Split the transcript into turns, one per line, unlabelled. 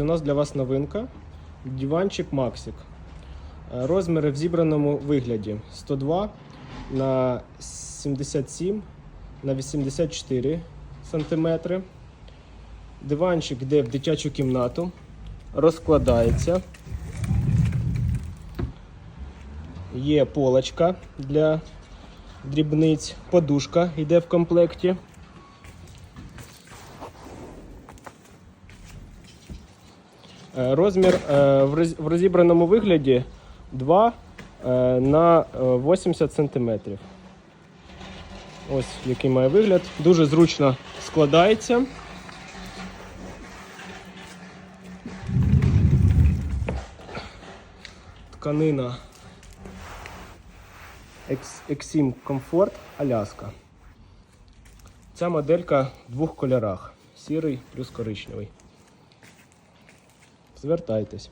У нас для вас новинка. Диванчик Максик. Е, Розміри в зібраному вигляді 102 на 77 на 84 сантиметри. Диванчик йде в дитячу кімнату, розкладається. Є полочка для дрібниць, подушка йде в комплекті. Розмір е, в розібраному вигляді 2 е, на е, 80 см. Ось який має вигляд. Дуже зручно складається. Тканина Ex- Exim Comfort Аляска. Ця моделька в двох кольорах: сірий плюс коричневий. Звертайтесь.